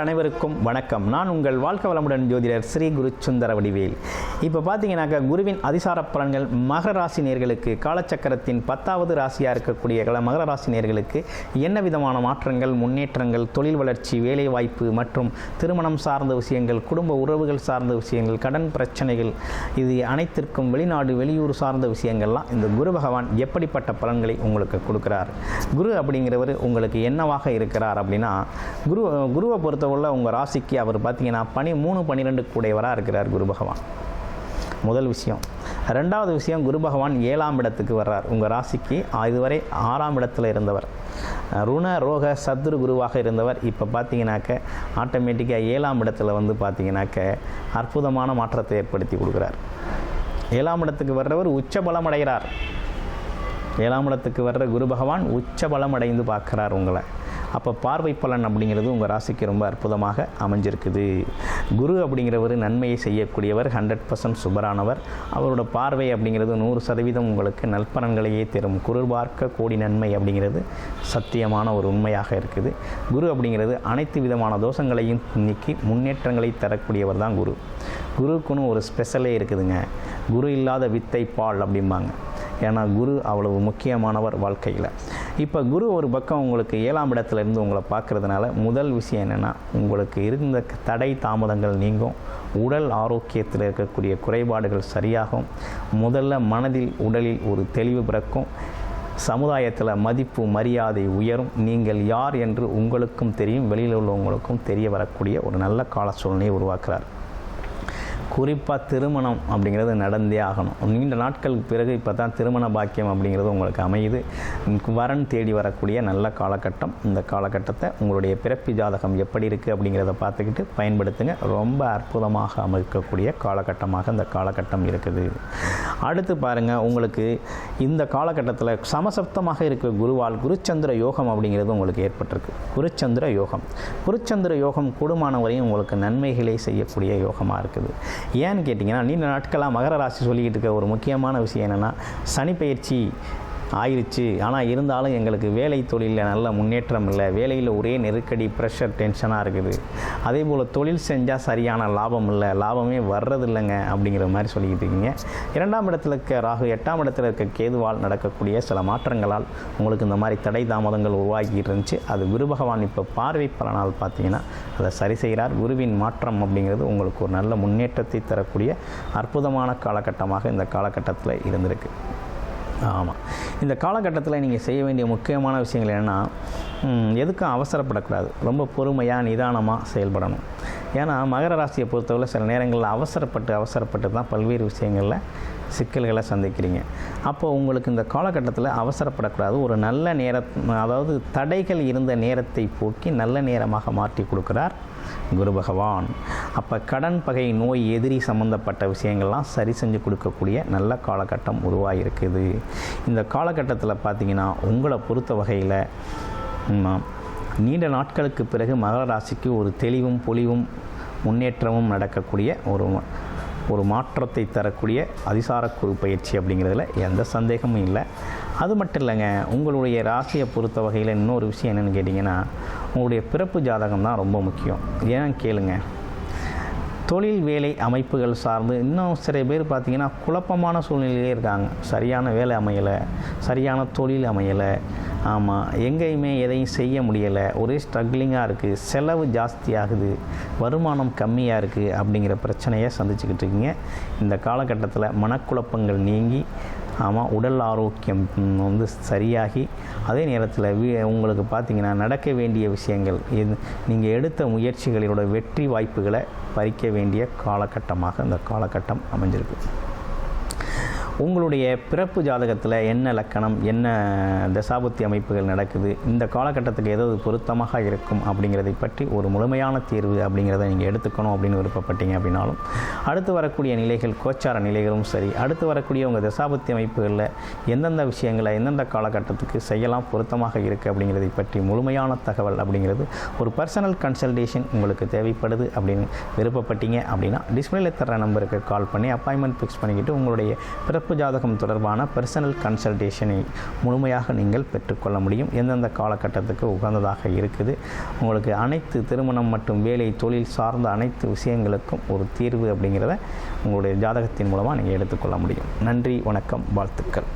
அனைவருக்கும் வணக்கம். நான் உங்கள் வாழ்க்கை வளமுடன் ஜோதிடர் ஸ்ரீ குரு சுந்தர வடிவேல். இப்போ பார்த்தீங்கன்னாக்கா குருவின் அதிசார பலன்கள் மகர ராசி நேர்களுக்கு காலச்சக்கரத்தின் பத்தாவது ராசியாக இருக்கக்கூடிய மகர ராசி நேர்களுக்கு என்ன விதமான மாற்றங்கள் முன்னேற்றங்கள் தொழில் வளர்ச்சி வேலை வாய்ப்பு மற்றும் திருமணம் சார்ந்த விஷயங்கள் குடும்ப உறவுகள் சார்ந்த விஷயங்கள் கடன் பிரச்சனைகள் இது அனைத்திற்கும் வெளிநாடு வெளியூர் சார்ந்த விஷயங்கள்லாம் இந்த குரு பகவான் எப்படிப்பட்ட பலன்களை உங்களுக்கு கொடுக்குறார்? குரு அப்படிங்கிறவர் உங்களுக்கு என்னவாக இருக்கிறார் அப்படின்னா குரு குருவை உள்ள உங்கள் ராசிக்கு அவர் பார்த்தீங்கன்னா பனி மூணு பன்னிரெண்டு கூடையவராக இருக்கிறார் குரு பகவான். முதல் விஷயம். ரெண்டாவது விஷயம் குரு பகவான் ஏழாம் இடத்துக்கு வர்றார். உங்கள் ராசிக்கு இதுவரை ஆறாம் இடத்துல இருந்தவர். ருண ரோக சத்ரு குருவாக இருந்தவர். இப்போ பார்த்தீங்கன்னாக்க ஆட்டோமேட்டிக்காக ஏழாம் இடத்துல வந்து பார்த்தீங்கன்னாக்க அற்புதமான மாற்றத்தை ஏற்படுத்தி கொடுக்குறார். ஏழாம் இடத்துக்கு வர்றவர் உச்ச பலம் அடைகிறார். ஏழாம் இடத்துக்கு வர்ற குரு பகவான் உச்ச பலம் அடைந்து பார்க்குறார் உங்களை. அப்போ பார்வை பலன் அப்படிங்கிறது உங்கள் ராசிக்கு ரொம்ப அற்புதமாக அமைஞ்சிருக்குது. குரு அப்படிங்கிறவர் நன்மையை செய்யக்கூடியவர் ஹண்ட்ரட் பர்சன்ட் சுபரானவர். அவரோட பார்வை அப்படிங்கிறது நூறு சதவீதம் உங்களுக்கு நல்பலன்களையே தரும். குரு பார்க்க கோடி நன்மை அப்படிங்கிறது சத்தியமான ஒரு உண்மையாக இருக்குது. குரு அப்படிங்கிறது அனைத்து விதமான தோஷங்களையும் நீக்கி முன்னேற்றங்களை தரக்கூடியவர் தான் குரு. குருக்குன்னு ஒரு ஸ்பெஷலே இருக்குதுங்க. குரு இல்லாத வித்தை பால் அப்படிம்பாங்க. ஏன்னா குரு அவ்வளவு முக்கியமானவர் வாழ்க்கையில். இப்போ குரு ஒரு பக்கம் உங்களுக்கு ஏழாம் இடத்துல இருந்து உங்களை பார்க்குறதுனால முதல் விஷயம் என்னென்னா உங்களுக்கு இருந்த தடை தாமதங்கள் நீங்கும் உடல் ஆரோக்கியத்தில் இருக்கக்கூடிய குறைபாடுகள் சரியாகும் முதல்ல மனதில் உடலில் ஒரு தெளிவு பிறக்கும் சமுதாயத்தில் மதிப்பு மரியாதை உயரும் நீங்கள் யார் என்று உங்களுக்கும் தெரியும் வெளியில் உள்ளவங்களுக்கும் தெரிய வரக்கூடிய ஒரு நல்ல கால சூழ்நிலையை உருவாக்குறார். குறிப்பாக திருமணம் அப்படிங்கிறது நடந்தே ஆகணும். நீண்ட நாட்களுக்கு பிறகு இப்போ தான் திருமண பாக்கியம் அப்படிங்கிறது உங்களுக்கு அமையுது. வரன் தேடி வரக்கூடிய நல்ல காலகட்டம். இந்த காலகட்டத்தை உங்களுடைய பிறப்பு ஜாதகம் எப்படி இருக்குது அப்படிங்கிறத பார்த்துக்கிட்டு பயன்படுத்துங்க. ரொம்ப அற்புதமாக அமைக்கக்கூடிய காலகட்டமாக இந்த காலகட்டம் இருக்குது. அடுத்து பாருங்கள் உங்களுக்கு இந்த காலகட்டத்தில் சமசப்தமாக இருக்க குருவால் குருச்சந்திர யோகம் அப்படிங்கிறது உங்களுக்கு ஏற்பட்டிருக்கு. குருச்சந்திர யோகம். குருச்சந்திர யோகம் கூடுமானவரையும் உங்களுக்கு நன்மைகளை செய்யக்கூடிய யோகமாக இருக்குது. ஏன்னு கேட்டிங்கன்னா நீண்ட நாட்களாக மகர ராசி சொல்லிக்கிட்டு இருக்க ஒரு முக்கியமான விஷயம் என்னென்னா சனி பயிற்சி ஆயிடுச்சு ஆனால் இருந்தாலும் எங்களுக்கு வேலை தொழிலில் நல்ல முன்னேற்றம் இல்லை. வேலையில் ஒரே நெருக்கடி ப்ரெஷர் டென்ஷனாக இருக்குது. அதே போல் தொழில் செஞ்சால் சரியான லாபம் இல்லை. லாபமே வர்றதில்லைங்க அப்படிங்கிற மாதிரி சொல்லிக்கிட்டு இருக்கீங்க. இரண்டாம் இடத்துல இருக்க ராகு எட்டாம் இடத்துல இருக்க கேதுவால் நடக்கக்கூடிய சில மாற்றங்களால் உங்களுக்கு இந்த மாதிரி தடை தாமதங்கள் உருவாக்கிட்டு இருந்துச்சு. அது குரு பகவான் இப்போ பார்வை பலனால் பார்த்தீங்கன்னா அதை சரி செய்கிறார் குருவின் மாற்றம் அப்படிங்கிறது உங்களுக்கு ஒரு நல்ல முன்னேற்றத்தை தரக்கூடிய அற்புதமான காலகட்டமாக இந்த காலகட்டத்தில் இருந்திருக்கு. ஆமாம் இந்த காலகட்டத்தில் நீங்கள் செய்ய வேண்டிய முக்கியமான விஷயங்கள் என்னென்னா எதுக்கும் அவசரப்படக்கூடாது. ரொம்ப பொறுமையாக நிதானமாக செயல்படணும். ஏன்னா மகர ராசியை பொறுத்தவரை சில நேரங்களில் அவசரப்பட்டு அவசரப்பட்டு தான் பல்வேறு விஷயங்களில் சிக்கல்களை சந்திக்கிறீங்க. அப்போது உங்களுக்கு இந்த காலகட்டத்தில் அவசரப்படக்கூடாது. ஒரு நல்ல நேர அதாவது தடைகள் இருந்த நேரத்தை போக்கி நல்ல நேரமாக மாற்றி கொடுக்குறார் குரு பகவான். அப்போ கடன் பகை நோய் எதிரி சம்மந்தப்பட்ட விஷயங்கள்லாம் சரி செஞ்சு கொடுக்கக்கூடிய நல்ல காலகட்டம் உருவாகிருக்குது இந்த காலகட்டத்தில் பார்த்திங்கன்னா உங்களை பொறுத்த வகையில் நீண்ட நாட்களுக்கு பிறகு மகர ராசிக்கு ஒரு தெளிவும் பொலிவும் முன்னேற்றமும் நடக்கக்கூடிய ஒரு ஒரு மாற்றத்தை தரக்கூடிய அதிசார பயிற்சி அப்படிங்கிறதுல எந்த சந்தேகமும் இல்லை. அது மட்டும் இல்லைங்க உங்களுடைய ராசியை பொறுத்த வகையில் இன்னொரு விஷயம் என்னென்னு கேட்டிங்கன்னா உங்களுடைய பிறப்பு ஜாதகம் தான் ரொம்ப முக்கியம். ஏன் கேளுங்க. தொழில் வேலை அமைப்புகள் சார்ந்து இன்னும் சில பேர் பார்த்திங்கன்னா குழப்பமான சூழ்நிலையிலே இருக்காங்க. சரியான வேலை அமையலை சரியான தொழில் அமையலை ஆமாம் எங்கேயுமே எதையும் செய்ய முடியலை ஒரே ஸ்ட்ரகிளிங்காக இருக்குது செலவு ஜாஸ்தியாகுது வருமானம் கம்மியாக இருக்குது அப்படிங்கிற பிரச்சனையை சந்திச்சுக்கிட்டு இருக்கீங்க. இந்த காலகட்டத்தில் மனக்குழப்பங்கள் நீங்கி ஆமாம் உடல் ஆரோக்கியம் வந்து சரியாகி அதே நேரத்தில் வீ உங்களுக்கு பார்த்திங்கன்னா நடக்க வேண்டிய விஷயங்கள் இது நீங்கள் எடுத்த முயற்சிகளோட வெற்றி வாய்ப்புகளை பறிக்க வேண்டிய காலகட்டமாக இந்த காலகட்டம் அமைஞ்சிருக்கு. உங்களுடைய பிறப்பு ஜாதகத்தில் என்ன லக்கணம் என்ன தசாபுத்தி அமைப்புகள் நடக்குது இந்த காலகட்டத்துக்கு ஏதாவது பொருத்தமாக இருக்கும் அப்படிங்கிறதை பற்றி ஒரு முழுமையான தீர்வு அப்படிங்கிறத நீங்கள் எடுத்துக்கணும் அப்படின்னு விருப்பப்பட்டீங்க அப்படின்னாலும் அடுத்து வரக்கூடிய நிலைகள் கோச்சார நிலைகளும் சரி அடுத்து வரக்கூடிய உங்கள் தசாபுத்தி அமைப்புகளில் எந்தெந்த விஷயங்களை எந்தெந்த காலகட்டத்துக்கு செய்யலாம் பொருத்தமாக இருக்குது அப்படிங்கிறதை பற்றி முழுமையான தகவல் அப்படிங்கிறது ஒரு பர்சனல் கன்சல்டேஷன் உங்களுக்கு தேவைப்படுது அப்படின்னு விருப்பப்பட்டீங்க அப்படின்னா டிஸ்பிளேல தர நம்பருக்கு கால் பண்ணி அப்பாயின்மெண்ட் ஃபிக்ஸ் பண்ணிக்கிட்டு உங்களுடைய பிறப்பு பிறப்பு ஜாதகம் தொடர்பான பர்சனல் கன்சல்டேஷனை முழுமையாக நீங்கள் பெற்றுக்கொள்ள முடியும். எந்தெந்த காலகட்டத்துக்கு உகந்ததாக இருக்குது. உங்களுக்கு அனைத்து திருமணம் மற்றும் வேலை தொழில் சார்ந்த அனைத்து விஷயங்களுக்கும் ஒரு தீர்வு அப்படிங்கிறத உங்களுடைய ஜாதகத்தின் மூலமாக நீங்கள் எடுத்துக்கொள்ள முடியும். நன்றி வணக்கம் வாழ்த்துக்கள்.